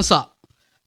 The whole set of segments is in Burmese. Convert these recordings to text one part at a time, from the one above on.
န်းစ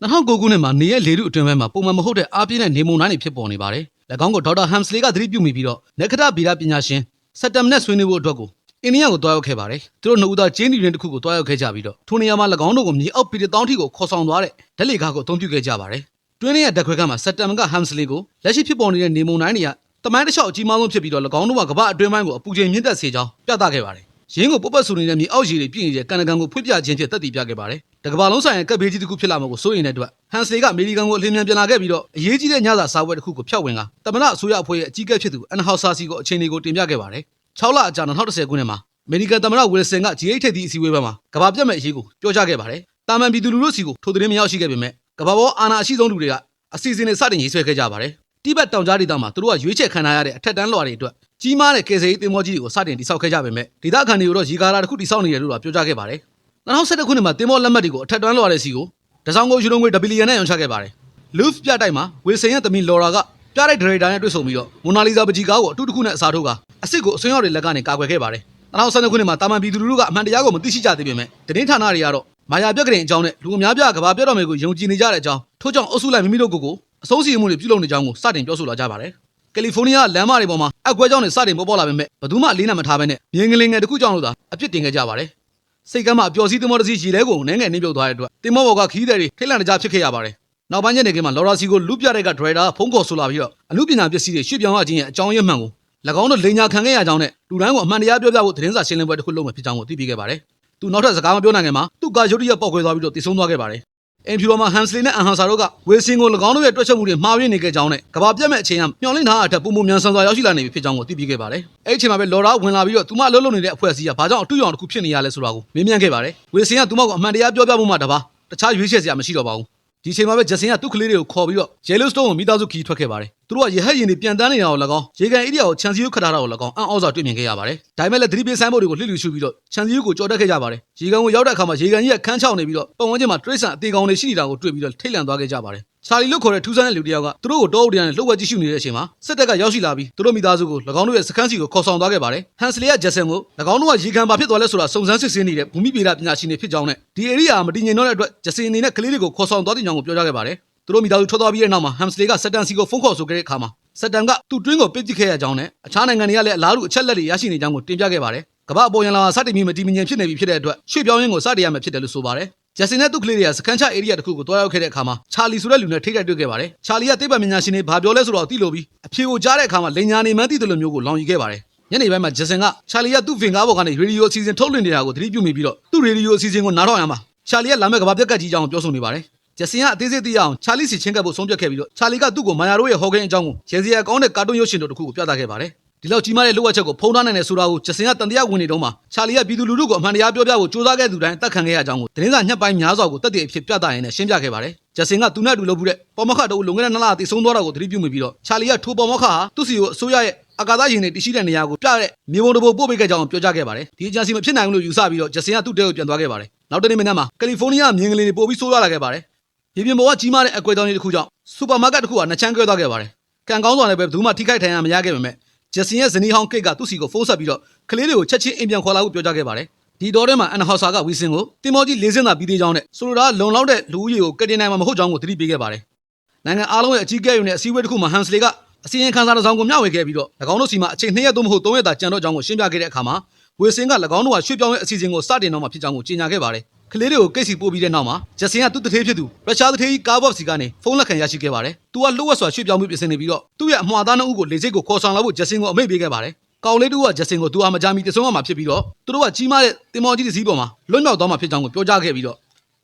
2009ခုနှစ်မှာနေရဲ့လေထုအတွင်းပိုင်းမှာပုံမှန်မဟုတ်တဲ့အားပြင်းတဲ့နေမုန်တိုင်းတွေဖြစ်ပေါ်နေပါတယ်။၎င်းကိုဒေါက်တာဟမ်စလီကသတိပြုမိပြီးတော့နက္ခတဗီဒပညာရှင်စက်တမ်နဲ့ဆွေးနွေးဖို့အတွက်ကိုအိန္ဒိယကိုတွားရောက်ခဲ့ပါတယ်။သူတို့နှစ်ဦးသားဂျင်းဒီရင်တစ်ခုကိုတွားရောက်ခဲ့ကြပြီးတော့ထိုနေရာမှာ၎င်းတို့ကိုမြေအောက်ပီတတောင်းထိကိုခေါ်ဆောင်သွားတဲ့ဓလေကားကိုအသုံးပြုခဲ့ကြပါတယ်။တွင်းရဲ့တက်ခွဲကမှာစက်တမ်ကဟမ်စလီကိုလက်ရှိဖြစ်ပေါ်နေတဲ့နေမုန်တိုင်းတွေကတမိုင်းတစ်လျှောက်အကြီးမားဆုံးဖြစ်ပြီးတော့၎င်းတို့ကကမ္ဘာအတွင်းပိုင်းကိုအပူချိန်မြင့်တက်စေကြောင်းပြသခဲ့ပါတယ်။ ရင်းကိုပုတ်ပတ်ဆူနေတဲ့မြေအောက်ရည်တွေပြည့်နေတဲ့ကန်နကန်ကိုဖွင့်ပြခြင်းဖြင့်တက်တည်ပြခဲ့ပါတယ်။တကမ္ဘာလုံးဆိုင်ရာကပ်ဘေးကြီးတစ်ခုဖြစ်လာမှာကိုစိုးရိမ်တဲ့အတွက်ဟန်စလီကအမေရိကန်ကိုအလင်းမြန်ပြန်လာခဲ့ပြီးတော့အရေးကြီးတဲ့ညစာစားပွဲတစ်ခုကိုဖျောက်ဝင်ကတမနာအစိုးရအဖွဲ့ရဲ့အကြီးအကဲဖြစ်သူအန်ဟောက်ဆာစီကိုအခြေအနေကိုတင်ပြခဲ့ပါတယ်။6လအကြာ2010ခုနှစ်မှာအမေရိကန်တမနာဝီလ်ဆန်က G8 ထိပ်သီးအစည်းအဝေးပွဲမှာကမ္ဘာပြတ်မဲ့အရေးကိုပြောကြားခဲ့ပါတယ်။တာမန်ပြည်သူလူထုစီကိုထိုသတင်းမရောက်ရှိခဲ့ပေမဲ့ကမ္ဘာပေါ်အာဏာအရှိဆုံးလူတွေကအစီအစဉ်တွေစတင်ရေးဆွဲခဲ့ကြပါတယ်။တိဘက်တောင်ကြားဒေသမှာသူတို့ကရွေးချယ်ခံထားရတဲ့အထက်တန်းလွှာတွေအတွက် ကြီးမားတဲ့ကယ်ဆယ်ရေးတင်မောကြီးတွေကိုစတင်တိစောက်ခဲ့ကြပေမဲ့ဒေသခံတွေကိုတော့ရီကာရာတစ်ခုတိစောက်နေတယ်လို့တော့ပြောကြားခဲ့ပါတယ်။2011ခုနှစ်မှာတင်မောလက်မှတ်တွေကိုအထက်တန်းလွှာတွေစီကိုတစောင်းကိုယူရိုငွေဒဘီလီယံနဲ့ရောင်းချခဲ့ပါတယ်။ Louvre ပြတိုက်မှာဝေဆင်ရဲ့သမီးလော်ရာကပြတိုက်ဒရိုက်တာနဲ့တွေ့ဆုံပြီးတော့မိုနာလီဇာပကြီးကားကိုအတူတစ်ခုနဲ့အစားထိုးကအစ်စ်ကိုအစွန်းရောက်တွေလက်ကနေကာကွယ်ခဲ့ပါတယ်။2012ခုနှစ်မှာတာမန်ပြည်သူလူထုကအမှန်တရားကိုမသိရှိကြသေးပေမဲ့သတင်းဌာနတွေကတော့မာယာပြက်ကလေးအကြောင်းနဲ့လူအများပြကဘာပြတ်တော်မယ်ကိုယုံကြည်နေကြတဲ့အကြောင်းထို့ကြောင့်အုပ်စုလိုက်မိမိတို့ကိုယ်ကိုအစိုးစီရင်မှုတွေပြုလုပ်နေကြောင်းကိုစတင်ပြောဆိုလာကြပါတယ်။ ကယ်လီဖိုးနီးယားလမ်းမတွေပေါ်မှာအကွဲကြောင်းတွေစတင်ပေါ်ပေါ်လာပေမဲ့ဘယ်သူမှအလေးနံမထားဘဲနဲ့မြင်းကလေးငယ်တစ်ခုကြောင့်လို့သာအပြစ်တင်ခဲ့ကြပါတယ်။စိတ်ကမ်းမှာအပျော်စီးသမောတစီရေလဲကိုနည်းငယ်နှိမ့်ပြုတ်သွားတဲ့အတွက်တင်မောဘော်ကခီးတဲ့တွေထိတ်လန့်တကြားဖြစ်ခဲ့ရပါတယ်။နောက်ပိုင်းညနေခင်းမှာလော်ရာစီကိုလူပြတဲ့ကဒရိုက်တာဖုန်းခေါ်ဆိုလာပြီးတော့အမှုပညာပစ္စည်းတွေရွှေ့ပြောင်းရခြင်းရဲ့အကြောင်းရင်းမှန်ကို၎င်းတို့လိန်ညာခံခဲ့ရကြောင်းနဲ့လူတိုင်းကိုအမှန်တရားပြောပြဖို့သတင်းစာရှင်းလင်းပွဲတစ်ခုလုပ်မယ်ဖြစ်ကြောင်းကိုသိပေးခဲ့ပါတယ်။သူနောက်ထပ်စကားမပြောနိုင်ခင်မှာသူ့ကာရုတ်တရက်ပေါက်ခွဲသွားပြီးတော့တည်ဆုံသွားခဲ့ပါတယ်။ အင်ဖြူတော်မှာဟန်စလီနဲ့အန်ဟန်ဆာတို့ကဝေစင်ကို၎င်းတို့ရဲ့တွက်ချက်မှုတွေမှားယွင်းနေခဲ့ကြောင်းနဲ့ကဘာပြတ်မဲ့အချိန်ကမျောလင့်ထားအထက်ပုံပုံမြန်ဆန်စွာရောက်ရှိလာနေပြီဖြစ်ကြောင်းကိုသိပေးခဲ့ပါတယ်။အဲ့ဒီအချိန်မှာပဲလော်ရာဝင်လာပြီးတော့သူမအလုပ်လုပ်နေတဲ့အဖွဲ့အစည်းကဘာကြောင့်အတူရောင်တစ်ခုဖြစ်နေရလဲဆိုတာကိုမေးမြန်းခဲ့ပါတယ်။ဝေစင်ကသူမကိုအမှန်တရားပြောပြဖို့မှတပါတခြားရွေးချယ်စရာမရှိတော့ပါဘူး။ ဒီအချိန်မှာပဲဂျက်ဆင်ကသူ့ကလေးတွေကိုခေါ်ပြီးတော့ Yellowstone ကိုမိသားစုခီးထွက်ခဲ့ပါတယ်။သူတို့ကရဟတ်ရင်တွေပြန်တန်းနေတာကို၎င်းရေကန်ဧရိယာကိုခြံစည်းရိုးခတ်ထားတာကို၎င်းအံ့ဩစွာတွေ့မြင်ခဲ့ရပါတယ်။ဒါပေမဲ့လည်းသတိပေးဆိုင်းဘုတ်တွေကိုလှစ်လူရှုပြီးတော့ခြံစည်းရိုးကိုကြော်တက်ခဲ့ကြပါတယ်။ရေကန်ကိုရောက်တဲ့အခါမှာရေကန်ကြီးကခန်းချောက်နေပြီးတော့ပတ်ဝန်းကျင်မှာတရိတ်ဆန်အသေးကောင်တွေရှိနေတာကိုတွေ့ပြီးတော့ထိတ်လန့်သွားခဲ့ကြပါတယ်။ ချာလီလို့ခေါ်တဲ့ထူးဆန်းတဲ့လူတစ်ယောက်ကသူတို့ကိုတောအုပ်တရနဲ့လှုပ်ဝက်ကြည့်ရှုနေတဲ့အချိန်မှာစစ်တပ်ကရောက်ရှိလာပြီးသူတို့မိသားစုကို၎င်းတို့ရဲ့စခန်းစီကိုခေါ်ဆောင်သွားခဲ့ပါတယ်။ဟန်စလီကဂျက်ဆန်ကို၎င်းတို့ကရေကန်ဘာဖြစ်သွားလဲဆိုတာစုံစမ်းစစ်ဆေးနေတဲ့ဘူမိဗေဒပညာရှင်တွေဖြစ်ကြောင်းနဲ့ဒီဧရိယာမတည်ငြိမ်တော့တဲ့အတွက်ဂျက်ဆန်အနေနဲ့ကလေးတွေကိုခေါ်ဆောင်သွားတဲ့ကြောင်းကိုပြောကြားခဲ့ပါတယ်။သူတို့မိသားစုထွက်သွားပြီးတဲ့နောက်မှာဟမ်စလီကစက်တန်စီကိုဖုန်းခေါ်ဆိုခဲ့တဲ့အခါမှာစက်တန်ကသူ့တွင်းကိုပစ်ပစ်ခဲ့ရကြောင်းနဲ့အခြားနိုင်ငံတွေကလည်းအလားတူအချက်လက်တွေရရှိနေကြောင်းကိုတင်ပြခဲ့ပါတယ်။ကမ္ဘာအပေါ်ရန်လာစတင်ပြီးမတည်မငြိမ်ဖြစ်နေပြီဖြစ်တဲ့အတွက်ရွှေ့ပြောင်းရင်းကိုစတင်ရမယ်ဖြစ်တယ်လို့ဆိုပါတယ်။ ဂျက်စင်နဲ့သူ့ကလေးတွေကစကန်ချဧရိယာတစ်ခုကိုတွားရောက်ခဲ့တဲ့အခါမှာချာလီဆိုတဲ့လူနဲ့ထိတ်တိုက်တွေ့ခဲ့ပါတယ်။ချာလီကသိပ္ပံပညာရှင်တွေဘာပြောလဲဆိုတော့သိလို့ပြီးအဖြေကိုကြားတဲ့အခါမှာလိန်ညာနေမှန်းသိတယ်လို့မျိုးကိုလောင်ယူခဲ့ပါတယ်။ညနေပိုင်းမှာဂျက်စင်ကချာလီကသူ့ဖင်ကားပေါ်ကနေရေဒီယိုအစီအစဉ်ထုတ်လွှင့်နေတာကိုသတိပြုမိပြီးတော့သူ့ရေဒီယိုအစီအစဉ်ကိုနားထောင်ရမှာချာလီကလာမဲ့ကမ္ဘာပြက်ကတ်ကြီးအကြောင်းကိုပြောဆိုနေပါတယ်။ဂျက်စင်ကအသေးစိတ်သိရအောင်ချာလီစီချင်းကပ်ဖို့ဆုံးဖြတ်ခဲ့ပြီးတော့ချာလီကသူ့ကိုမာယာတို့ရဲ့ဟော်ဂိမ်းအကြောင်းကိုရေစီယာကောင်းတဲ့ကာတွန်းရုပ်ရှင်တို့တစ်ခုကိုပြသခဲ့ပါတယ်။ ဒီလောက်ကြီးမားတဲ့လိုအပ်ချက်ကိုဖုံးထားနိုင်တယ်ဆိုတာကိုဂျက်စင်ကတန်တရားဝင်နေတော့မှချာလီကပြည်သူလူထုကိုအမှန်တရားပြောပြဖို့ကြိုးစားခဲ့သူတိုင်းတတ်ခံခဲ့ရကြောင်းကိုသတင်းစာညှက်ပိုင်းများစွာကိုတက်တဲ့အဖြစ်ပြသရင်းနဲ့ရှင်းပြခဲ့ပါတယ်။ဂျက်စင်ကသူနဲ့အတူလုပ်ဘူးတဲ့ပေါ်မခတို့လွန်ခဲ့တဲ့နှစ်လတည်ဆုံးသွားတာကိုသတိပြုမိပြီးတော့ချာလီကထိုပေါ်မခဟာသူ့စီကိုအစိုးရရဲ့အကာသရင်တွေတရှိတဲ့နေရာကိုပြတဲ့မြေပုံတဘိုပို့ပေးခဲ့ကြောင်းပြောကြားခဲ့ပါတယ်။ဒီအကြံစီမဖြစ်နိုင်ဘူးလို့ယူဆပြီးတော့ဂျက်စင်ကသူ့တဲကိုပြန်သွားခဲ့ပါတယ်။နောက်တနေ့မနေ့မှာကယ်လီဖိုးနီးယားမြင်းကလေးတွေပို့ပြီးဆိုးရွားလာခဲ့ပါတယ်။ရေပြင်ပေါ်ကကြီးမားတဲ့အကွဲတောင်ကြီးတစ်ခုကြောင့်စူပါမားကတ်တစ်ခုကနှချမ်းကွဲသွားခဲ့ပါတယ်။ကံကောင်းစွာနဲ့ပဲဘယ်သူမှထိခိုက်ထိုင်ရမရခဲ့ပေမဲ့ ဂျက်စင်ရဲ့ဇနီးဟောင်းကိတ်ကသူ့စီကိုဖုန်းဆက်ပြီးတော့ကလေးတွေကိုချက်ချင်းအိမ်ပြန်ခေါ်လာဖို့ပြောကြားခဲ့ပါတယ်။ဒီတော့ထဲမှာအန်ဟော့ဆာကဝီစင်ကိုတင်မောကြီးလေးစင်းသာပြီးသေးကြောင်းနဲ့ဆိုလိုတာလုံလောက်တဲ့လူဦးရေကိုကတင်နိုင်မှာမဟုတ်ကြောင်းကိုသတိပေးခဲ့ပါတယ်။နိုင်ငံအားလုံးရဲ့အကြီးအကဲတွေနဲ့အစည်းအဝေးတစ်ခုမှာဟန်စလီကအစီရင်ခံစာတစ်စောင်ကိုမျှဝေခဲ့ပြီးတော့၎င်းတို့စီမှာအချိန်2ရက်သို့မဟုတ်3ရက်သာကြံတော့ကြောင်းကိုရှင်းပြခဲ့တဲ့အခါမှာဝေစင်က၎င်းတို့ကရွှေ့ပြောင်းရဲ့အစီအစဉ်ကိုစတင်တော့မှာဖြစ်ကြောင်းကိုကြေညာခဲ့ပါတယ်။ ကလေးတွေကိုကိတ်စီပို့ပြီးတဲ့နောက်မှာဂျက်စင်ကသူ့တထေးဖြစ်သူရုရှားတထေးကြီးကာဘော့စီကနေဖုန်းလက်ခံရရှိခဲ့ပါတယ်။သူကလှုပ်ဝက်စွာရွှေ့ပြောင်းမှုပြင်ဆင်နေပြီးတော့သူ့ရဲ့အမှားသားနှုတ်ဦးကိုလေစိတ်ကိုခေါ်ဆောင်လာဖို့ဂျက်စင်ကိုအမိန့်ပေးခဲ့ပါတယ်။ကောင်လေးတူကဂျက်စင်ကိုသူအားမကြမီတဆုံးရမှာဖြစ်ပြီးတော့သူတို့ကကြီးမားတဲ့တင်မော်ကြီးတစ်စီးပေါ်မှာလွတ်မြောက်သွားမှာဖြစ်ကြောင်းကိုပြောကြားခဲ့ပြီးတော့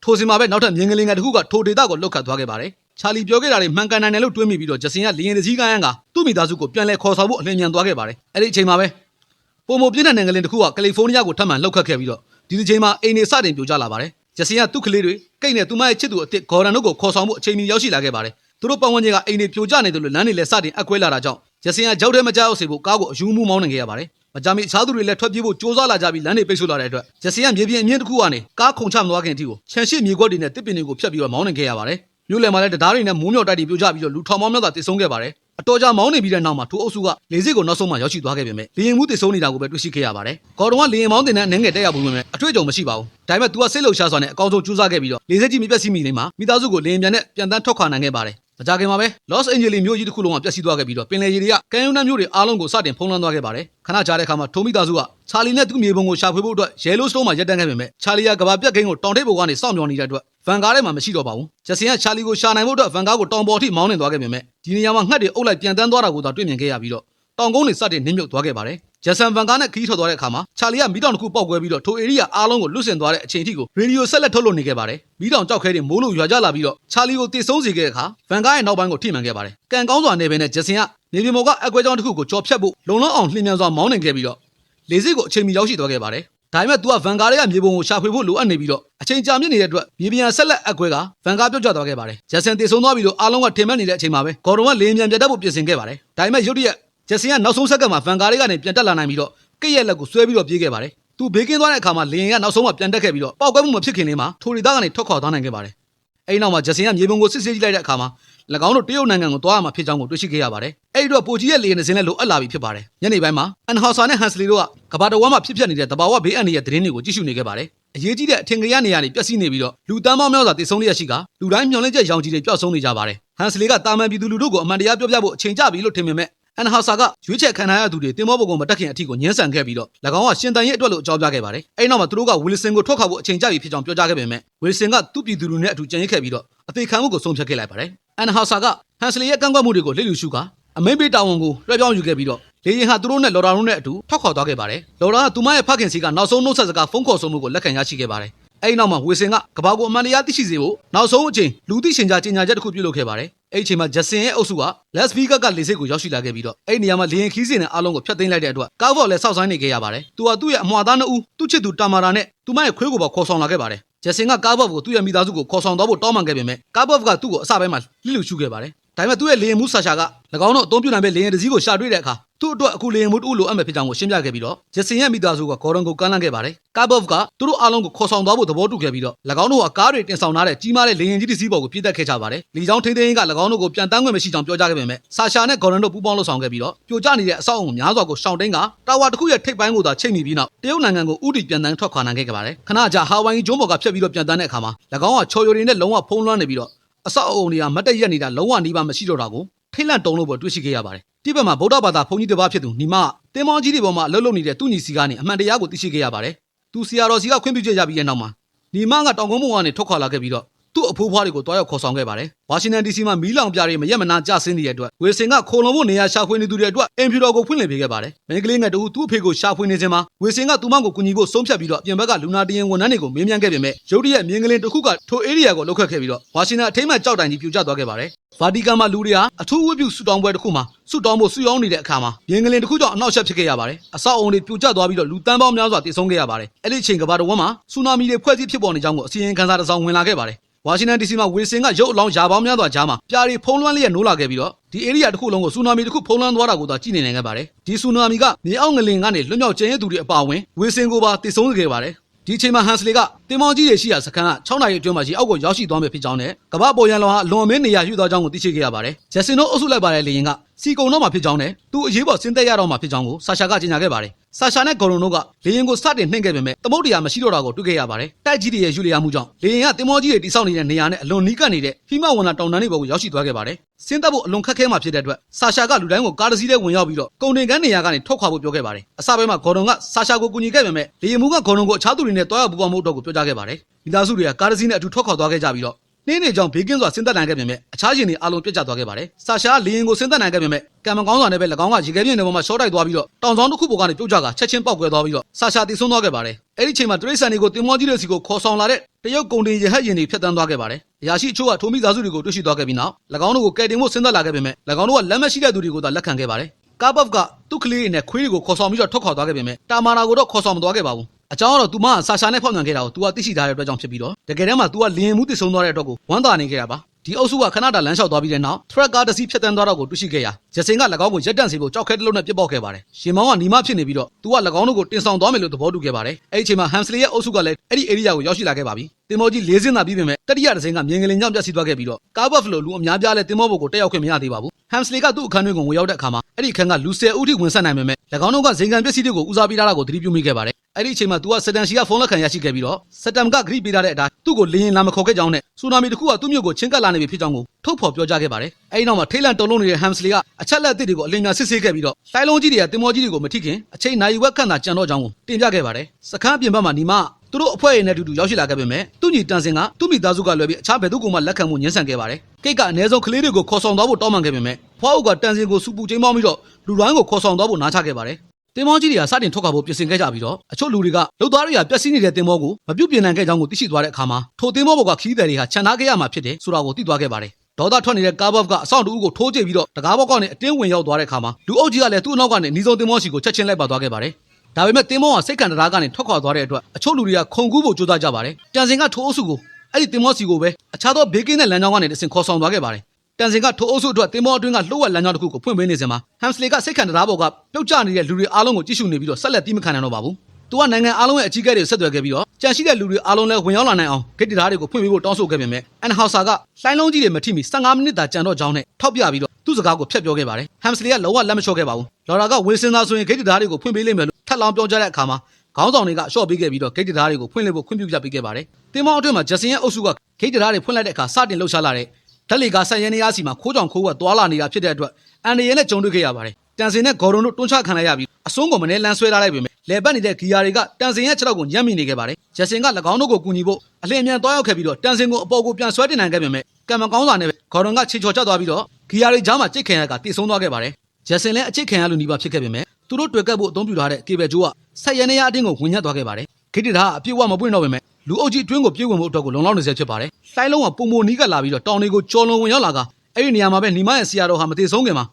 ထိုစဉ်မှာပဲနောက်ထပ်မြင်းကလေးငယ်တစ်ခုကထိုဒေတာကိုလှုပ်ခတ်သွားခဲ့ပါတယ်။ချာလီပြောခဲ့တာတွေမှန်ကန်နိုင်တယ်လို့တွေးမိပြီးတော့ဂျက်စင်ကလီယင်တစ်စီးကိုင်းရန်ကသူ့မိသားစုကိုပြန်လည်ခေါ်ဆောင်ဖို့အလင်းမြန်သွားခဲ့ပါတယ်။အဲ့ဒီအချိန်မှာပဲပုံမပြင်းတဲ့နိုင်ငံကလေးတစ်ခုကကယ်လီဖိုးနီးယားကိုထပ်မံလှုပ်ခတ်ခဲ့ပြီးတော့ ဒီတစ်ချိန်မှာအိမ်နေစတင်ပြိုကျလာပါတယ်။ဂျက်စင်ကသူ့ကလေးတွေကိတ်နဲ့သူမရဲ့ချစ်သူအစ်စ်ဂေါ်ရန်တို့ကိုခေါ်ဆောင်ဖို့အချိန်မီရောက်ရှိလာခဲ့ပါတယ်။သူတို့ပတ်ဝန်းကျင်ကအိမ်တွေပြိုကျနေတယ်လို့လမ်းတွေလည်းစတင်အကွဲလာတာကြောင့်ဂျက်စင်ကကြောက်တဲ့မကြောက်စေဖို့ကားကိုအယူမှုမောင်းနေခဲ့ရပါတယ်။မကြမီအခြားသူတွေလည်းထွက်ပြေးဖို့ကြိုးစားလာကြပြီးလမ်းတွေပိတ်ဆို့လာတဲ့အတွက်ဂျက်စင်ကမြေပြင်အမြင့်တစ်ခုကနေကားခုန်ချမသွားခင်အထိကိုခြံရှိမြေကွက်တွေနဲ့တစ်ပင်တွေကိုဖျက်ပြီးတော့မောင်းနေခဲ့ရပါတယ်။မြို့လယ်မှာလည်းတရားတွေနဲ့မိုးမြောက်တိုက်တွေပြိုကျပြီးတော့လူထောင်ပေါင်းများစွာတည်ဆုံးခဲ့ပါတယ်။ အတော်ကြာမောင်းနေပြီးတဲ့နောက်မှာထိုအုပ်စုကလေစစ်ကိုနောက်ဆုံးမှရောက်ရှိသွားခဲ့ပြင်မဲ့လေရင်မှုတည်ဆုံးနေတာကိုပဲတွေ့ရှိခဲ့ရပါတယ်။ဂေါ်တော်ကလေရင်မောင်းတင်တဲ့အနေငယ်တက်ရဘူးပေမဲ့အတွေ့အကြုံမရှိပါဘူး။ ဒါပေမဲ့ तू ကစိတ်လှုပ်ရှားစွာနဲ့အကောင်းဆုံးကြိုးစားခဲ့ပြီးတော့လေဆိပ်ကြီးမပြတ်စီမီလေးမှာမိသားစုကိုလေရင်ပြန်နဲ့ပြန်တန်းထွက်ခွာနိုင်ခဲ့ပါတယ်မကြခင်မှာပဲ Los Angeles မြို့ကြီးတစ်ခုလုံးကပျက်စီးသွားခဲ့ပြီးတော့ပင်လယ်ရေတွေကကမ်းရိုးတန်းမြို့တွေအားလုံးကိုစတင်ဖုံးလွှမ်းသွားခဲ့ပါတယ်ခဏကြာတဲ့အခါမှာထိုမိသားစုကချာလီနဲ့သူ့မြေပုံကိုရှာဖွေဖို့အတွက်ရဲလိုးစတိုးမှာရက်တန်းခဲ့ပေမဲ့ချာလီကကဘာပြက်ကိန်းကိုတောင်ထိပ်ပေါ်ကနေစောင့်မျှော်နေတဲ့အတွက်ဗန်ကားထဲမှာမရှိတော့ပါဘူးဂျက်စင်ကချာလီကိုရှာနိုင်ဖို့အတွက်ဗန်ကားကိုတောင်ပေါ်ထိမောင်းနှင်သွားခဲ့ပေမဲ့ဒီနေရာမှာငှက်တွေအုပ်လိုက်ပြန်တန်းသွားတာကိုသာတွေ့မြင်ခဲ့ရပြီးတော့တောင်ကုန်းတွေစတင်နှိမ့်မြုပ်သွားခဲ့ပါတယ် ဂျက်ဆန်ဗန်ကားနဲ့ခီးထွက်သွားတဲ့အခါမှာချာလီကမီးတောင်တစ်ခုပေါက်ကွဲပြီးတော့ထိုဧရိယာအားလုံးကိုလွတ်ဆင်သွားတဲ့အချိန်ထိကိုရေဒီယိုဆက်လက်ထုတ်လွှင့်နေခဲ့ပါတယ်မီးတောင်ကြောက်ခဲတွေမိုးလို့ရွာကြလာပြီးတော့ချာလီကိုတေဆုံးစေခဲ့တဲ့အခါဗန်ကားရဲ့နောက်ပိုင်းကိုထိမှန်ခဲ့ပါတယ်ကံကောင်းစွာနေပဲနဲ့ဂျက်ဆင်ကနေပြည်တော်ကအကွဲကြောင်းတစ်ခုကိုကြော်ဖြတ်ဖို့လုံလောက်အောင်လှင်မြန်စွာမောင်းနှင်ခဲ့ပြီးတော့လေဆိပ်ကိုအချိန်မီရောက်ရှိသွားခဲ့ပါတယ်ဒါပေမဲ့ तू ကဗန်ကားတွေကမြေပုံကိုရှာဖွေဖို့လိုအပ်နေပြီးတော့အချိန်ကြာမြင့်နေတဲ့အတွက်မြေပြင်ဆက်လက်အကွဲကဗန်ကားပြုတ်ကျသွားခဲ့ပါတယ်ဂျက်ဆန်တေဆုံးသွားပြီးတော့အားလုံးကထင်မှတ်နေတဲ့အချိန်မှာပဲဂေါ်ဒွန်ကလေရင်ပြန်ပြတ်တတ်ဖို့ပြင်ဆင်ခဲ့ပါတယ်ဒါပေမဲ့ရုတ်တရက် ဂျက်ဆင်ကနောက်ဆုံးဆက်ကမှဗန်ကားတွေကနေပြန်တက်လာနိုင်ပြီးတော့ကိတ်ရဲ့လက်ကိုဆွဲပြီးတော့ပြေးခဲ့ပါတယ်သူဘေးကင်းသွားတဲ့အခါမှာလေရင်ကနောက်ဆုံးမှပြန်တက်ခဲ့ပြီးတော့ပောက်ကွဲမှုမဖြစ်ခင်လေးမှာထိုရီသားကနေထွက်ခွာသွားနိုင်ခဲ့ပါတယ်အဲ့ဒီနောက်မှာဂျက်ဆင်ကမြေပုံကိုစစ်ဆေးကြည့်လိုက်တဲ့အခါမှာ၎င်းတို့တရုတ်နိုင်ငံကိုသွားရမှာဖြစ်ကြောင်းကိုတွေ့ရှိခဲ့ရပါတယ်အဲ့ဒီတော့ပိုကြီးရဲ့လေရင်တစ်စင်းနဲ့လိုအပ်လာပြီဖြစ်ပါတယ်ညနေပိုင်းမှာအန်ဟော်ဆာနဲ့ဟန်စလီတို့ကကဘာတဝမ်းမှာဖြစ်ပျက်နေတဲ့တဘာဝဘေးအန္တရာယ်သတင်းတွေကိုကြည့်ရှုနေခဲ့ပါတယ်အရေးကြီးတဲ့အထင်ကရနေရာတွေပျက်စီးနေပြီးတော့လူတန်းပေါင်းများစွာတည်ဆုံးလျက်ရှိကလူတိုင်းမျှော်လင့်ချက်ရောင်ကြီးတွေပျောက်ဆုံးနေကြပါတယ်ဟန်စလီကတာမန်ပြည်သူလူထုကိုအမှန်တရားပြောပြဖို့အချိန်ကျပြီလို့ထင်ပေမဲ့ အန်ဟာဆာကရွေးချယ်ခံထားရသူတွေတင်မောပုံကမတက်ခင်အထိကိုညှင်းဆန်ခဲ့ပြီးတော့၎င်းကရှင်တန်ရဲ့အတွက်လို့အကြောင်းပြခဲ့ပါတယ်အဲ့နောက်မှာသူတို့ကဝီလဆင်ကိုထွက်ခွာဖို့အချိန်ကျပြီဖြစ်ကြောင်းပြောကြားခဲ့ပေမဲ့ဝီလဆင်ကသူ့ပြည်သူလူနဲ့အတူကြံရစ်ခဲ့ပြီးတော့အသေးခံမှုကိုဆုံးဖြတ်ခဲ့လိုက်ပါတယ်အန်ဟာဆာကဟန်စလီရဲ့ကန့်ကွက်မှုတွေကိုလစ်လျူရှုကအမိန့်ပေးတာဝန်ကိုလွှဲပြောင်းယူခဲ့ပြီးတော့လေရင်ဟာသူတို့နဲ့လော်ဒါတို့နဲ့အတူထွက်ခွာသွားခဲ့ပါတယ်လော်ဒါကသူမရဲ့ဖခင်စီကနောက်ဆုံးနှုတ်ဆက်စကားဖုန်းခေါ်ဆိုမှုကိုလက်ခံရရှိခဲ့ပါတယ်အဲ့ဒီနောက်မှာဝေစင်ကကဘာကိုအမှန်တရားသိရှိစေဖို့နောက်ဆုံးအချိန်လူသိရှင်ကြားကြေညာချက်တစ်ခုပြုလုပ်ခဲ့ပါတယ် အဲ့ဒီအချိန်မှာဂျက်ဆင်ရဲ့အုပ်စုကလက်စဗီဂတ်ကလေဆိပ်ကိုရောက်ရှိလာခဲ့ပြီးတော့အဲ့ဒီနေရာမှာလေရင်ခီးစင်နဲ့အားလုံးကိုဖျက်သိမ်းလိုက်တဲ့အတွက်ကားဘော်လည်းစောက်ဆိုင်နေခဲ့ရပါတယ်သူကသူ့ရဲ့အမွှာသားနှစ်ဦးသူ့ချစ်သူတာမာရာနဲ့သူမရဲ့ခွေးကိုပါခေါ်ဆောင်လာခဲ့ပါတယ်ဂျက်ဆင်ကကားဘော်ကိုသူ့ရဲ့မိသားစုကိုခေါ်ဆောင်သွားဖို့တောင်းပန်ခဲ့ပေမဲ့ကားဘော်ကသူ့ကိုအစပိုင်းမှာလှစ်လူရှုခဲ့ပါတယ်ဒါပေမဲ့သူ့ရဲ့လေရင်မှုဆာရှာက၎င်းတို့အသုံးပြုနိုင်မဲ့လေရင်တစ်စီးကိုရှာတွေ့တဲ့အခါ သူ့အတွက်အခုလေရင်မှုတူလိုအပ်မဲ့ဖြစ်ကြောင်းကိုရှင်းပြခဲ့ပြီးတော့ဂျက်ဆင်ရဲ့မိသားစုကဂေါ်ဒန်ကိုကမ်းလှမ်းခဲ့ပါတယ်ကာဘော့ကသူတို့အားလုံးကိုခေါ်ဆောင်သွားဖို့သဘောတူခဲ့ပြီးတော့၎င်းတို့ကကားတွေတင်ဆောင်ထားတဲ့ကြီးမားတဲ့လေရင်ကြီးတစ်စီးပေါ်ကိုပြည့်တက်ခဲ့ကြပါတယ်လီချောင်းထိန်းသိမ်းရေးက၎င်းတို့ကိုပြန်တန်းခွင့်မရှိကြောင်းပြောကြားခဲ့ပေမဲ့ဆာရှာနဲ့ဂေါ်ဒန်တို့ပူးပေါင်းလှုပ်ဆောင်ခဲ့ပြီးတော့ပြိုကျနေတဲ့အဆောက်အအုံများစွာကိုရှောင်တိန်ကတာဝါတစ်ခုရဲ့ထိပ်ပိုင်းကိုသာချိတ်မိပြီးနောက်တရုတ်နိုင်ငံကိုဥတီပြန်တန်းထွက်ခွာနိုင်ခဲ့ကြပါတယ်ခဏကြာဟာဝိုင်ဂျွန်းဘော်ကဖြတ်ပြီးတော့ပြန်တန်းတဲ့အခါမှာ၎င်းကချော်ရီတွေနဲ့လုံးဝဖုံးလွှမ်းနေပြီးတော့အဆောက်အအုံတွေကမတ်တက်ရက်နေတာလုံးဝနှီးပါမရှိတော့တာကိုထိတ်လန့်တုံလို့ပေါ်တွေ့ရှိခဲ့ရပါတယ် တိဘက်မှာဗုဒ္ဓဘာသာဘုန်းကြီးတစ်ပါးဖြစ်သူညီမကတင်မောင်းကြီးတွေပေါ်မှာအလုပ်လုပ်နေတဲ့သူ့ညီစီကနေအမှန်တရားကိုသိရှိခဲ့ရပါတယ်သူစီယာတော်စီကခွင့်ပြုချက်ရပြီးတဲ့နောက်မှာညီမကတောင်ကုန်းဘုံကနေထွက်ခွာလာခဲ့ပြီးတော့ သူ့အဖိုးဖွားတွေကိုတွားရောက်ခေါ်ဆောင်ခဲ့ပါတယ်ဝါရှင်တန် DC မှာမီးလောင်ပြားတွေမရက်မနာကျဆင်းနေတဲ့အတွက်ဝေစင်ကခိုလုံဖို့နေရာရှာဖွေနေသူတွေအတွက်အင်ဖြူတော်ကိုဖွင့်လှစ်ပေးခဲ့ပါတယ်မင်းကလေးငယ်တူသူ့အဖေကိုရှာဖွေနေစဉ်မှာဝေစင်ကသူမကိုကူညီဖို့ဆုံးဖြတ်ပြီးတော့အပြင်ဘက်ကလူနာတရင်ဝန်ထမ်းတွေကိုမေးမြန်းခဲ့ပေမဲ့ရုတ်တရက်မြင်းကလေးတစ်ခုကထို area ကိုလောက်ခတ်ခဲ့ပြီးတော့ဝါရှင်တန်အထိမ်းအမှတ်ကြောက်တိုင်ကြီးပြိုကျသွားခဲ့ပါတယ်ဗာတီကန်မှာလူတွေဟာအထူးဝတ်ပြုဆူတောင်းပွဲတစ်ခုမှာဆူတောင်းဖို့ဆူယောင်းနေတဲ့အခါမှာမြင်းကလေးတစ်ခုကြောင့်အနောက်ရှက်ဖြစ်ခဲ့ရပါတယ်အဆောက်အုံတွေပြိုကျသွားပြီးတော့လူတန်းပေါင်းများစွာတည်ဆုံးခဲ့ရပါတယ်အဲ့ဒီအချိန်ကဘာတော်ဝမ်းမှာဆူနာမီတွေဖွဲ့စည်းဖြစ်ပေါ်နေကြောင်းကိုအစီရင်ခံစာတစ်စောင်ဝင်လာခဲ့ပါတယ် ဝါရှင်တန် DC မှာဝေစင်ကရုပ်အလောင်းယာပေါင်းများစွာကြားမှာပြားရီဖုံးလွှမ်းလျက်နိုးလာခဲ့ပြီးတော့ဒီ area တစ်ခုလုံးကိုဆူနာမီတစ်ခုဖုံးလွှမ်းသွားတာကိုသာကြည့်နေနိုင်ခဲ့ပါတယ်ဒီဆူနာမီကမြေအောက်ငလင်ကနေလွတ်မြောက်ကျန်ရည်သူတွေအပါအဝင်ဝေစင်ကိုပါတည်ဆုံးစေခဲ့ပါတယ်ဒီအချိန်မှာဟန်စလီကတင်မောင်းကြီးတွေရှိရာစခန်းက6နိုင်ရီအတွင်းမှာရှိအောက်ကိုရောက်ရှိသွားမယ်ဖြစ်ကြောင်းနဲ့ကမ္ဘာပေါ်ရန်လောင်ဟာလွန်မင်းနေရာယူသွားကြောင်းကိုသိရှိခဲ့ရပါတယ်ဂျက်စင်တို့အုပ်စုလိုက်ပါတဲ့လေရင်ကစီကုံတော့မှာဖြစ်ကြောင်းနဲ့သူအရေးပေါ်ဆင်းသက်ရတော့မှာဖြစ်ကြောင်းကိုဆာရှာကကြေညာခဲ့ပါတယ် ဆာရှာနဲ့ဂေါ်ရွန်တို့ကလေရင်ကိုစတင်နှိမ့်ခဲ့ပေမဲ့သမုတ်တရားမရှိတော့တာကိုတွေ့ခဲ့ရပါတယ်တိုက်ကြီးတွေရဲ့ယူလျာမှုကြောင့်လေရင်ကတင်မောကြီးတွေတိစောက်နေတဲ့နေရာနဲ့အလွန်နီးကပ်နေတဲ့ဟိမဝန္တာတောင်တန်းတွေပေါ်ကိုရောက်ရှိသွားခဲ့ပါတယ်ဆင်းသက်ဖို့အလွန်ခက်ခဲမှဖြစ်တဲ့အတွက်ဆာရှာကလူတိုင်းကိုကားတစ်စီးထဲဝင်ရောက်ပြီးတော့ကုန်တင်ကန်းနေရာကနေထွက်ခွာဖို့ပြောခဲ့ပါတယ်အစပိုင်းမှာဂေါ်ရွန်ကဆာရှာကိုကူညီခဲ့ပေမဲ့လေရင်မူကဂေါ်ရွန်ကိုအခြားသူတွေနဲ့တွားရောက်ပူးပေါင်းမှုအတွက်ကိုပြောကြားခဲ့ပါတယ်မိသားစုတွေကကားတစ်စီးနဲ့အတူထွက်ခွာသွားခဲ့ကြပြီးတော့ နှင်းနေကြောင်ဘေးကင်းစွာဆင်းသက်နိုင်ခဲ့ပေမဲ့အခြားရှင်တွေအလုံးပြတ်ကျသွားခဲ့ပါတယ်။ဆာရှာလေရင်ကိုဆင်းသက်နိုင်ခဲ့ပေမဲ့ကံမကောင်းစွာနဲ့ပဲ၎င်းကရေခဲပြင်းနေပေါ်မှာရှော့တိုက်သွားပြီးတော့တောင်ဆောင်တစ်ခုပေါ်ကနေပြုတ်ကျကချက်ချင်းပေါက်ကွဲသွားပြီးတော့ဆာရှာတည်ဆုံးသွားခဲ့ပါတယ်။အဲ့ဒီချိန်မှာတရိတ်ဆန်တွေကိုတင်မောကြီးတွေစီကိုခေါ်ဆောင်လာတဲ့တရုတ်ကုန်တင်ရဟတ်ရင်တွေဖျက်ဆီးသွားခဲ့ပါတယ်။အရာရှိအချို့ကထိုမိသားစုတွေကိုတွေ့ရှိသွားခဲ့ပြီးနောက်၎င်းတို့ကိုကယ်တင်ဖို့ဆင်းသက်လာခဲ့ပေမဲ့၎င်းတို့ကလက်မရှိတဲ့သူတွေကိုသာလက်ခံခဲ့ပါတယ်။ကာဘတ်ကသူ့ကလေးတွေနဲ့ခွေးတွေကိုခေါ်ဆောင်ပြီးတော့ထွက်ခွာသွားခဲ့ပေမဲ့တာမာနာကိုတော့ခေါ်ဆောင်မသွားခဲ့ပါဘူး။ အကြောင်းကတော့ तू မဆာရှာနဲ့ဖောက်နှံခဲ့တာကို तू ကသိရှိထားတဲ့အတွက်ကြောင့်ဖြစ်ပြီးတော့တကယ်တမ်းမှာ तू ကလင်းမှုတည်ဆုံးသွားတဲ့အတွက်ကိုဝမ်းသာနေခဲ့တာပါဒီအုပ်စုကခဏတာလမ်းလျှောက်သွားပြီးတဲ့နောက် track ကားတစ်စီးဖြတ်တန်းသွားတော့ကိုတွေ့ရှိခဲ့ရာဂျက်စင်က၎င်းကိုရက်တန့်စီဖို့ကြောက်ခဲတစ်လုံးနဲ့ပြစ်ပေါက်ခဲ့ပါတယ်ရှင်မောင်းကနီမဖြစ်နေပြီးတော့ तू က၎င်းတို့ကိုတင်ဆောင်သွားမယ်လို့သဘောတူခဲ့ပါတယ်အဲ့ဒီအချိန်မှာဟမ်စလီရဲ့အုပ်စုကလည်းအဲ့ဒီ area ကိုရောက်ရှိလာခဲ့ပါပြီတင်မောကြီး၄စင်းသာပြီးပေမဲ့တတိယတစ်စင်းကမြင်ကလေးညောင်ပြတ်စီသွားခဲ့ပြီးတော့ကားဘတ်ဖလိုလူအများပြားလဲတင်မောဘုတ်ကိုတက်ရောက်ခွင့်မရသေးပါဘူးဟမ်စလီကသူ့အခန်းတွင်ကိုဝင်ရောက်တဲ့အခါမှာအဲ့ဒီအခန်းကလူ၁၀ဦးထိဝင်ဆက်နိုင်ပေမဲ့၎င်းတို့ကဇင်ကန်ပစ္စည်းတွေကိုဦးစားပေးထားတာကိုသတိပြုမိခဲ့ပါတယ် အဲ့ဒီအချိန်မှာ तू ကစတန်ရှီကဖုန်းလက်ခံရရှိခဲ့ပြီးတော့စတမ်ကဂရိပေးထားတဲ့အတိုင်းသူ့ကိုလင်းရင်လာမခေါ်ခဲ့ကြောင်းနဲ့ဆူနာမီတစ်ခုကသူ့မြို့ကိုချင်းကပ်လာနေပြီဖြစ်ကြောင်းကိုထုတ်ဖော်ပြောကြားခဲ့ပါတယ်။အဲ့ဒီနောက်မှာထိတ်လန့်တုန်လှုပ်နေတဲ့ဟမ်စလီကအချက်လက်အသစ်တွေကိုအလင်းများစစ်ဆေးခဲ့ပြီးတော့တိုင်းလုံးကြီးတွေကတင်မောကြီးတွေကိုမထိခင်အချိန်နိုင်ဝက်ခန့်သာကြံတော့ကြောင်းကိုတင်ပြခဲ့ပါတယ်။စခန်းပြင်ဘက်မှာညီမသူတို့အဖွဲ့ရင်းနဲ့အတူတူရောက်ရှိလာခဲ့ပေမဲ့သူ့ညီတန်စင်ကသူ့မိသားစုကလွယ်ပြီးအခြားဘယ်သူကမှလက်ခံမှုညှင်းဆန်ခဲ့ပါတယ်။ကိတ်ကအနည်းဆုံးကလေးတွေကိုခေါ်ဆောင်သွားဖို့တောင်းပန်ခဲ့ပေမဲ့ဖွားအုပ်ကတန်စင်ကိုစူပူချိန်မောင်းပြီးတော့လူတိုင်းကိုခေါ်ဆောင်သွားဖို့နားချခဲ့ပါတယ်။ တင်မောကြီးတွေကစတင်ထွက်ခွာဖို့ပြင်ဆင်ခဲ့ကြပြီးတော့အချို့လူတွေကလှုပ်သားတွေကပျက်စီးနေတဲ့တင်မောကိုမပြုတ်ပြင်နိုင်ခဲ့ကြောင်းကိုသိရှိသွားတဲ့အခါမှာထိုတင်မောဘောကခီးသည်တွေကခြံထားခဲ့ရမှာဖြစ်တယ်ဆိုတာကိုသိသွားခဲ့ပါတယ်။ဒေါသထွက်နေတဲ့ကားဘော့ကအဆောင်တူကိုထိုးကျပြီးတော့တကားဘော့ကနေအတင်းဝင်ရောက်သွားတဲ့အခါမှာလူအုပ်ကြီးကလည်းသူ့အနောက်ကနေနီးစုံတင်မောစီကိုချက်ချင်းလိုက်ပါသွားခဲ့ပါတယ်။ဒါပေမဲ့တင်မောကစိတ်ကန်တရားကနေထွက်ခွာသွားတဲ့အတွက်အချို့လူတွေကခုန်ကူးဖို့ကြိုးစားကြပါတယ်။တန်စင်ကထိုးအုပ်စုကိုအဲ့ဒီတင်မောစီကိုပဲအခြားသောဘေးကင်းတဲ့လမ်းကြောင်းကနေတဆင့်ခေါ်ဆောင်သွားခဲ့ပါတယ်။ တန်စင်ကထိုးအုပ်စုအတွက်တင်မောအတွင်းကလှုပ်ဝက်လမ်းကြောင်းတစ်ခုကိုဖွင့်ပေးနေစင်မှာဟမ်စလီကစိတ်ခံတရားပေါ်ကပြုတ်ကျနေတဲ့လူတွေအားလုံးကိုကြည့်ရှုနေပြီးတော့ဆက်လက်တီးမခံနိုင်တော့ပါဘူး။သူကနိုင်ငံအားလုံးရဲ့အကြီးအကဲတွေဆက်သွယ်ခဲ့ပြီးတော့ကြံရှိတဲ့လူတွေအားလုံးလည်းဝင်ရောက်လာနိုင်အောင်ဂိတ်တရားတွေကိုဖွင့်ပေးဖို့တောင်းဆိုခဲ့ပေမဲ့အန်ဟောက်ဆာကလှိုင်းလုံးကြီးတွေမထိမီ15မိနစ်သာကြံတော့ကြောင်းနဲ့ထောက်ပြပြီးတော့သူ့စကားကိုဖျက်ပြောခဲ့ပါတယ်။ဟမ်စလီကလုံးဝလက်မလျှော့ခဲ့ပါဘူး။လော်ရာကဝေစင်သာဆိုရင်ဂိတ်တရားတွေကိုဖွင့်ပေးလိမ့်မယ်လို့ထပ်လောင်းပြောကြတဲ့အခါမှာခေါင်းဆောင်တွေကရှော့ပေးခဲ့ပြီးတော့ဂိတ်တရားတွေကိုဖွင့်လှစ်ဖို့ခွင့်ပြုချက်ပေးခဲ့ပါတယ်။တင်မောအတွင်းမှာဂျက်ဆင်ရဲ့အုပ်စုကဂိတ်တရားတွေဖွင့်လိုက်တဲ့အခါစတင်လှုပ်ရှားလာတဲ့ ဓာတ်လေကာဆက်ရဲနေရစီမှာခိုးကြောင်ခိုးကသွားလာနေတာဖြစ်တဲ့အတွက်အန်ဒီရဲနဲ့ကြုံတွေ့ခဲ့ရပါတယ်။တန်စင်နဲ့ဂေါ်ရွန်တို့တွန်းချခံလိုက်ရပြီးအဆုံးကိုမနဲ့လန်းဆွဲထားလိုက်ပေမဲ့လေပတ်နေတဲ့ဂီယာတွေကတန်စင်ရဲ့ခြေထောက်ကိုညှက်မိနေခဲ့ပါတယ်။ဂျက်ဆင်က၎င်းတို့ကိုကူညီဖို့အလင်းအမြန်သွားရောက်ခဲ့ပြီးတော့တန်စင်ကိုအပေါ်ကိုပြန်ဆွဲတင်နိုင်ခဲ့ပေမဲ့ကံမကောင်းစွာနဲ့ပဲဂေါ်ရွန်ကခြေချော်ကျသွားပြီးတော့ဂီယာတွေကြားမှာကြိတ်ခံရကတိတ်ဆုံးသွားခဲ့ပါတယ်။ဂျက်ဆင်လည်းအချစ်ခံရလို့နေပါဖြစ်ခဲ့ပေမဲ့သူတို့တွေ့ကပ်ဖို့အသုံးပြုထားတဲ့ကေဘယ်ဂျိုးကဆက်ရနေရအတင်းကိုဝင်ညက်သွားခဲ့ပါတယ်။ခိတ္တရာအပြည့်ဝမပွင့်တော့ပေမဲ့ လူအုပ်ကြီးအတွင်းကိုပြေးဝင်ဖို့အတွက်ကိုလုံလောက်နေစေဖြစ်ပါတယ်။လှိုင်းလုံးကပုံမနီးကပ်လာပြီးတော့တောင်တွေကိုကြော်လွန်ဝင်ရောက်လာကအဲ့ဒီနေရာမှာပဲညီမရဲ့ဆရာတော်ဟာမတည်ဆုံးခင်မှာ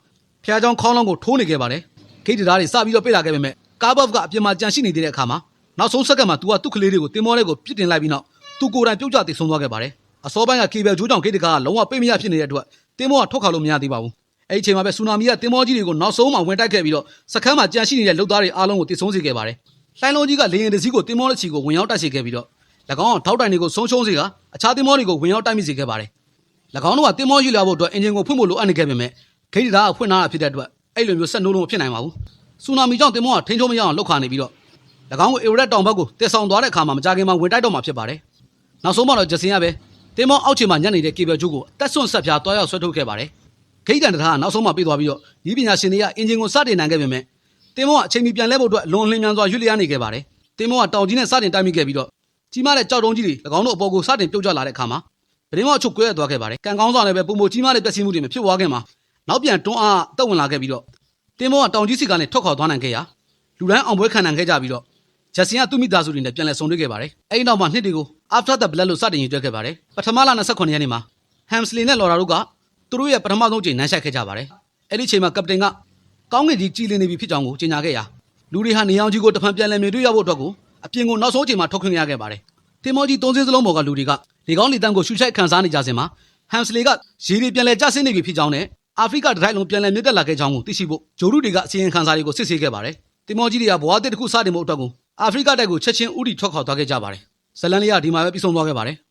ဖျားချောင်းခေါင်းလုံးကိုထိုးနေခဲ့ပါတယ်။ခိတ္တရာတွေစပြီးတော့ပြေးလာခဲ့ပေမဲ့ကာဘတ်ကအပြင်မှာကြံရှိနေတဲ့အခါမှာနောက်ဆုံးစက္ကန့်မှာသူကသူ့ကလေးတွေကိုတင်မောလေးကိုပြစ်တင်လိုက်ပြီးနောက်သူကိုယ်တိုင်ပြုတ်ကျတည်ဆုံးသွားခဲ့ပါတယ်။အစောပိုင်းကကေဘယ်ဂျိုးကြောင့်ခိတ္တကလုံးဝပိတ်မရဖြစ်နေတဲ့အတွက်တင်မောကထွက်ခါလို့မရသေးပါဘူး။အဲ့ဒီအချိန်မှာပဲဆူနာမီကတင်မောကြီးတွေကိုနောက်ဆုံးမှဝင်တိုက်ခဲ့ပြီးတော့စခန်းမှာကြံရှိနေတဲ့လုပ်သားတွေအားလုံးကိုတည်ဆုံးစေခဲ့ပါတယ်။လှိုင်းလုံးကြီးကလေရင်တစည်းကိုတင်မောလက်ချီကိုဝင်ရောက်တိုက်စေခဲ့ပြီးတော့၎ င်းကထောက်တိုင်တွေကိုဆုံးရှုံးစေကအခြားတင်မောတွေကိုဝင်ရောက်တိုက်မိစေခဲ့ပါတယ်။၎င်းတို့ကတင်မောယူလာဖို့အတွက်အင်ဂျင်ကိုဖွင့်ဖို့လိုအပ်နေခဲ့ပေမဲ့ဂိတ်ဒါကဖွင့်ထားတာဖြစ်တဲ့အတွက်အဲ့လိုမျိုးဆက်နှိုးလို့မဖြစ်နိုင်ပါဘူး။ဆူနာမီကြောင့်တင်မောကထိန်းချုပ်မရအောင်လှုပ်ခါနေပြီးတော့၎င်းကိုအေဝရက်တောင်ဘက်ကိုတည်ဆောင်သွားတဲ့အခါမှာမကြခင်မှာဝင်တိုက်တော့မှာဖြစ်ပါတယ်။နောက်ဆုံးမှတော့ဂျစင်ကပဲတင်မောအောက်ခြေမှာညက်နေတဲ့ကေဘယ်ဂျိုးကိုတက်ဆွန့်ဆက်ပြားတွားရောက်ဆွဲထုတ်ခဲ့ပါတယ်။ဂိတ်တန်တထားကနောက်ဆုံးမှပြေးသွားပြီးတော့ဤပညာရှင်တွေကအင်ဂျင်ကိုစတင်နိုင်ခဲ့ပေမဲ့တင်မောကအချိန်မီပြန်လဲဖို့အတွက်လွန်လင်းမြန်စွာရွေ့လျားနေခဲ့ပါတယ်။တင်မောကတောင်ကြီးနဲ့စတင်တိုက်မိခဲ့ပြီးတော့ ကြီးမားတဲ့ကြောက်တုံးကြီးတွေ၎င်းတို့အပေါ်ကိုစတင်ပြုတ်ကျလာတဲ့အခါမှာဗရင်မောအချုပ်ကွဲသွားခဲ့ပါတယ်။ကံကောင်းစွာနဲ့ပဲပုံမကြီးမားတဲ့ပျက်စီးမှုတွေမဖြစ်သွားခင်မှာနောက်ပြန်တွန်းအားအသက်ဝင်လာခဲ့ပြီးတော့တင်မောကတောင်ကြီးစီကနေထွက်ခွာသွားနိုင်ခဲ့ရာလူတိုင်းအောင်ပွဲခံနိုင်ခဲ့ကြပြီးတော့ဂျက်စင်ကသူ့မိသားစုတွေနဲ့ပြန်လည်ဆုံတွေ့ခဲ့ပါတယ်။အဲဒီနောက်မှာနှစ်တွေကို After the Blood လို့စတင်ရည်တွက်ခဲ့ပါတယ်။ပထမလ29ရက်နေ့မှာ Hamsley နဲ့ Laura တို့ကသူတို့ရဲ့ပထမဆုံးချိန်နန်းရှက်ခဲ့ကြပါတယ်။အဲ့ဒီချိန်မှာကပတိန်ကကောင်းကင်ကြီးကြည်လင်နေပြီဖြစ်ကြောင်းကိုကြေညာခဲ့ရာလူတွေဟာနေအောင်ကြီးကိုတဖန်ပြန်လည်မြင်တွေ့ရဖို့အတွက်ကို အပြင်ကိုနောက်ဆုံးချိန်မှာထုတ်ခွင့်ရခဲ့ပါတယ်။တင်မောကြီးသုံးစင်းစလုံးပေါ်ကလူတွေကလေကောင်းလေတန်းကိုရှူရှိုက်ခန်းစားနေကြစဉ်မှာ Hamsley ကရေတွေပြန်လည်ကျဆင်းနေပြီဖြစ်ကြောင်းနဲ့အာဖရိကတိုင်းလုံးပြန်လည်မြင့်တက်လာခဲ့ကြောင်းကိုသိရှိဖို့ဂျိုရုတွေကအစီရင်ခံစာတွေကိုစစ်ဆေးခဲ့ပါတယ်။တင်မောကြီးတွေကဘွားတစ်တစ်ခုစတင်ဖို့အတွက်ကိုအာဖရိကတိုက်ကိုချက်ချင်းဥတီထွက်ခွာသွားခဲ့ကြပါတယ်။ဇလန်လေးကဒီမှာပဲပြီးဆုံးသွားခဲ့ပါတယ်။